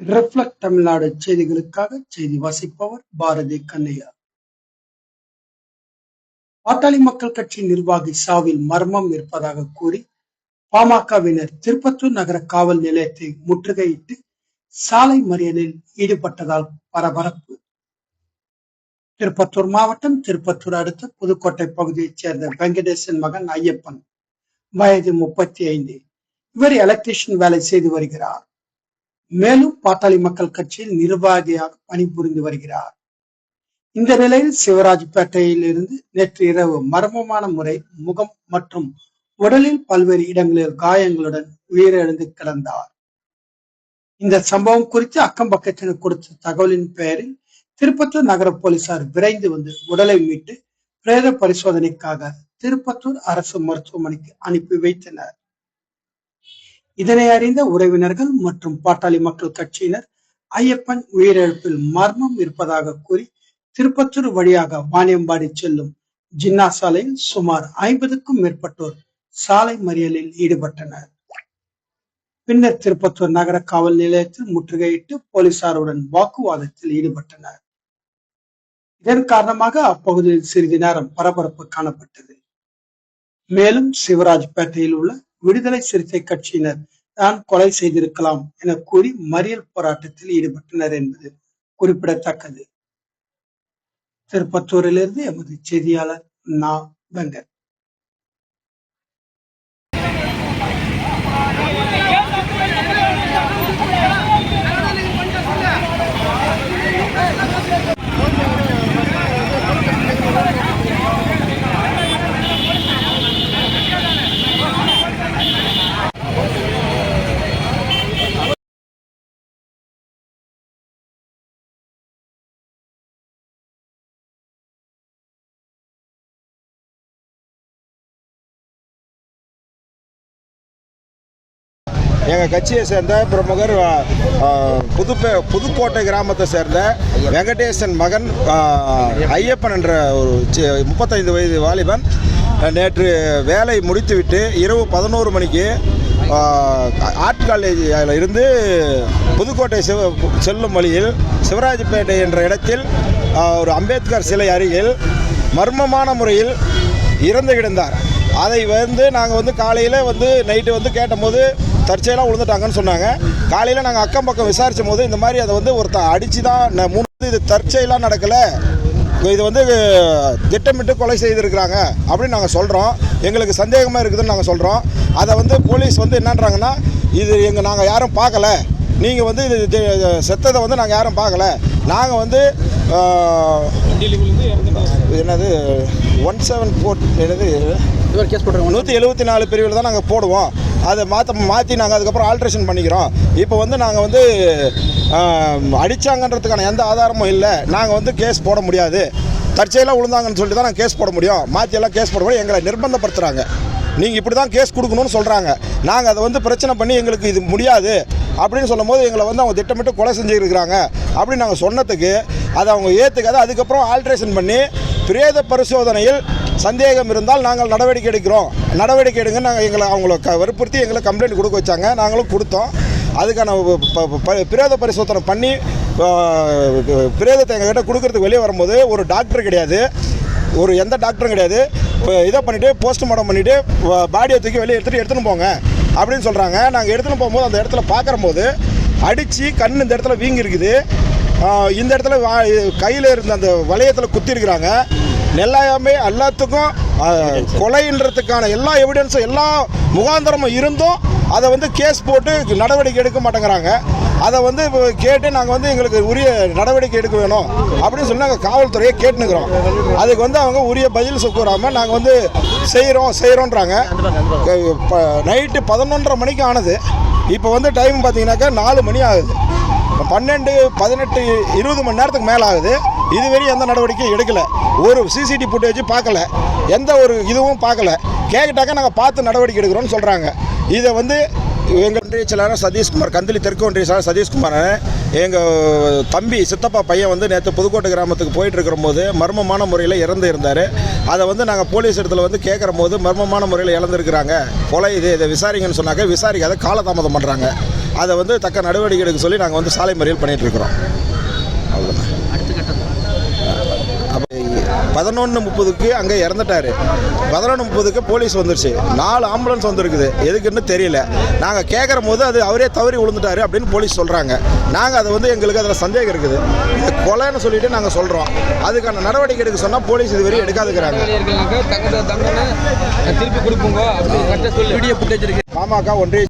Reflect Tamil Nadu செய்திகளுக்காக செய்தி வாசிப்பவர் பாரதி கண்ணையா. பாட்டாளி மக்கள் கட்சி நிர்வாகி சாவில் மர்மம் இருப்பதாக கூறி பாமகவினர் திருப்பத்தூர் நகர காவல் நிலையத்தை முற்றுகையிட்டு சாலை மறியலில் ஈடுபட்டதால் பரபரப்பு. திருப்பத்தூர் மாவட்டம் திருப்பத்தூர் அடுத்த புதுக்கோட்டை பகுதியைச் சேர்ந்த வெங்கடேசன் மகன் ஐயப்பன். வயது முப்பத்தி ஐந்து. இவர் எலக்ட்ரிஷியன் வேலை செய்து வருகிறார். மேலும் பாட்டாளி மக்கள் கட்சியில் நிர்வாகியாக பணிபுரிந்து வருகிறார். இந்த நிலையில் சிவராஜ்பேட்டையில் பேட்டையிலிருந்து நேற்று இரவு மர்மமான முறை முகம் மற்றும் உடலில் பல்வேறு இடங்களில் காயங்களுடன் உயிரிழந்து கிடந்தார். இந்த சம்பவம் குறித்து அக்கம் பக்கத்தினர் கொடுத்த தகவலின் பெயரில் திருப்பத்தூர் நகர போலீசார் விரைந்து வந்து உடலை மீட்டு பிரேத பரிசோதனைக்காக திருப்பத்தூர் அரசு மருத்துவமனைக்கு அனுப்பி வைத்தனர். இதனை அறிந்த உறவினர்கள் மற்றும் பாட்டாளி மக்கள் கட்சியினர் ஐயப்பன் உயிரிழப்பில் மர்மம் இருப்பதாக கூறி திருப்பத்தூர் வழியாக வாணியம்பாடி செல்லும் ஜின்னா சாலையில் சுமார் ஐம்பதுக்கும் மேற்பட்டோர் சாலை மறியலில் ஈடுபட்டனர். பின்னர் திருப்பத்தூர் நகர காவல் நிலையத்தில் முற்றுகையிட்டு போலீசாருடன் வாக்குவாதத்தில் ஈடுபட்டனர். இதன் காரணமாக அப்பகுதியில் சிறிது நேரம் பரபரப்பு காணப்பட்டது. மேலும் சிவராஜ்பேட்டையில் உள்ள விடுதலை சிறுத்தை கட்சியினர் தான் கொலை செய்திருக்கலாம் என கூறி மறியல் போராட்டத்தில் ஈடுபட்டனர் என்பது குறிப்பிடத்தக்கது. திருப்பத்தூரிலிருந்து எமது செய்தியாளர் நா. வெங்கட். எங்கள் கட்சியை சேர்ந்த பிரமுகர் புதுப்பே புதுக்கோட்டை கிராமத்தை சேர்ந்த வெங்கடேசன் மகன் ஐயப்பன் என்ற ஒரு முப்பத்தைந்து வயது வாலிபன் நேற்று வேலை முடித்துவிட்டு இரவு பதினோரு மணிக்கு ஆர்ட் காலேஜில் இருந்து புதுக்கோட்டை சிவ செல்லும் வழியில் சிவராஜ்பேட்டை என்ற இடத்தில் ஒரு அம்பேத்கர் சிலை அருகில் மர்மமான முறையில் இறந்து கிடந்தார். அதை வந்து நாங்கள் வந்து காலையில் வந்து நைட்டு வந்து கேட்டபோது தற்செயலாக விழுந்துட்டாங்கன்னு சொன்னாங்க. காலையில் நாங்கள் அக்கம் பக்கம் விசாரிச்சும் போது இந்த மாதிரி அதை வந்து ஒருத்தன் அடித்து தான் ந- மூணு இது தற்செயலாக நடக்கலை. இது வந்து திட்டமிட்டு கொலை செய்திருக்கிறாங்க அப்படின்னு நாங்கள் சொல்கிறோம் எங்களுக்கு சந்தேகமாக இருக்குதுன்னு நாங்கள் சொல்கிறோம் அதை வந்து போலீஸ் வந்து என்னன்றாங்கன்னா இது எங்கள் நாங்கள் யாரும் பார்க்கல. நீங்கள் வந்து இது செத்ததை வந்து நாங்கள் யாரும் பார்க்கல. நாங்கள் வந்து ஆஹ், என்னது ஒன் செவன் ஃபோர் என்னது? இவர் கேஸ் போட்டுருங்க நூற்றி எழுபத்தி நாலு பிரிவில் தான் நாங்கள் போடுவோம். அதை மாற்ற மாற்றி நாங்கள் அதுக்கப்புறம் ஆல்ட்ரேஷன் பண்ணிக்கிறோம். இப்போ வந்து நாங்கள் வந்து ஆஹ், அடிச்சாங்கன்றதுக்கான எந்த ஆதாரமும் இல்லை. நாங்கள் வந்து கேஸ் போட முடியாது. தற்செயலாக விழுந்தாங்கன்னு சொல்லிட்டு தான் நாங்கள் கேஸ் போட முடியும். மாற்றி எல்லாம் கேஸ் போட முடியும் எங்களை நிர்பந்தப்படுத்துகிறாங்க நீங்கள் இப்படி தான் கேஸ் கொடுக்கணும்னு சொல்கிறாங்க நாங்கள் அதை வந்து பிரச்சனை பண்ணி எங்களுக்கு இது முடியாது. அப்படின்னு சொல்லும்போது எங்களை வந்து அவங்க திட்டமிட்டு கொலை செஞ்சுருக்கிறாங்க அப்படின்னு நாங்கள் சொன்னதுக்கு அதை அவங்க ஏற்றுக்காத அதுக்கப்புறம் ஆல்ட்ரேஷன் பண்ணி பிரேத பரிசோதனையில் சந்தேகம் இருந்தால் நாங்கள் நடவடிக்கை எடுக்கிறோம். நடவடிக்கை எடுங்க நாங்கள் எங்களை அவங்கள க வற்புறுத்தி எங்களை கம்ப்ளைண்ட் கொடுக்க வச்சாங்க. நாங்களும் கொடுத்தோம். அதுக்கான ப- பிரேத பரிசோதனை பண்ணி பிரேதத்தை எங்ககிட்ட கொடுக்கறதுக்கு வெளியே வரும்போது ஒரு டாக்டர் கிடையாது. ஒரு எந்த டாக்டரும் கிடையாது. இதை பண்ணிவிட்டு போஸ்ட்மார்ட்டம் பண்ணிவிட்டு பாடியை தூக்கி வெளியே எடுத்துகிட்டு எடுத்துன்னு போங்க. அப்படின்னு சொல்கிறாங்க நாங்கள் எடுத்துன்னு போகும்போது அந்த இடத்துல பார்க்குறம்போது அடித்து கண் இந்த இடத்துல வீங்கி இருக்குது இந்த இடத்துல கையில் இருந்த அந்த வளையத்தில் குத்தி இருக்கிறாங்க எல்லாமே எல்லாத்துக்கும் கொலைன்றதுக்கான எல்லா எவிடன்ஸும் எல்லா முகாந்திரமும் இருந்தும் அதை வந்து கேஸ் போட்டு நடவடிக்கை எடுக்க மாட்டேங்கிறாங்க. அதை வந்து இப்போ கேட்டு நாங்கள் வந்து எங்களுக்கு உரிய நடவடிக்கை எடுக்க வேணும் அப்படின்னு சொல்லி நாங்கள் காவல்துறையை கேட்டுனுக்குறோம். அதுக்கு வந்து அவங்க உரிய பதில் கூறாமல் நாங்கள் வந்து செய்கிறோம் செய்கிறோன்றாங்க நைட்டு பதினொன்றரை மணிக்கு ஆனது. இப்போ வந்து டைம் பார்த்தீங்கன்னாக்கா நாலு மணி ஆகுது. பன்னெண்டு பதினெட்டு இருபது மணி நேரத்துக்கு மேலே ஆகுது. இதுவரையும் எந்த நடவடிக்கையும் எடுக்கலை. ஒரு சிசிடிவி ஃபுட்டேஜ் பார்க்கல. எந்த ஒரு இதுவும் பார்க்கல. கேட்டாக்கா நாங்கள் பார்த்து நடவடிக்கை எடுக்கிறோம்னு சொல்கிறாங்க இதை வந்து எங்கள் ஒன்றிய செயலாளர் சதீஷ்குமார் கந்தளி தெற்கு ஒன்றிய செயலாளர் சதீஷ்குமார். எங்கள் தம்பி சித்தப்பா பையன் வந்து நேற்று புதுக்கோட்டை கிராமத்துக்கு போயிட்டு இருக்கிறபோது மர்மமான முறையில் இறந்து இருந்தார். அதை வந்து நாங்கள் போலீஸ் இடத்துல வந்து கேட்குற போது மர்மமான முறையில் இழந்திருக்கிறாங்க. கொலை இது இதை விசாரிங்கன்னு சொன்னாக்க விசாரிக்காத காலதாமதம் பண்ணுறாங்க அதை வந்து தக்க நடவடிக்கை எடுக்க சொல்லி நாங்கள் வந்து சாலை மறியல் பண்ணிகிட்ருக்குறோம் பதினொன்று முப்பதுக்கு அங்கே இறந்துட்டாரு. பதினொன்று முப்பதுக்கு போலீஸ் வந்துருச்சு. நாலு ஆம்புலன்ஸ் வந்திருக்குது. எதுக்குன்னு தெரியல. நாங்கள் கேட்குற போது அது அவரே தவறி விழுந்துட்டாரு அப்படின்னு போலீஸ் சொல்கிறாங்க நாங்கள் அதை வந்து எங்களுக்கு அதில் சந்தேகம் இருக்குது. இது கொலைன்னு சொல்லிட்டு நாங்கள் சொல்கிறோம் அதுக்கான நடவடிக்கை எடுக்க சொன்னால் போலீஸ் இதுவரை எடுக்காதுக்கிறாங்க திருப்பி கொடுப்போங்க அப்படி கரெக்டாக சொல்லி. வீடியோ ஃபுட்டேஜ் இருக்கு. பாமக ஒன்றிய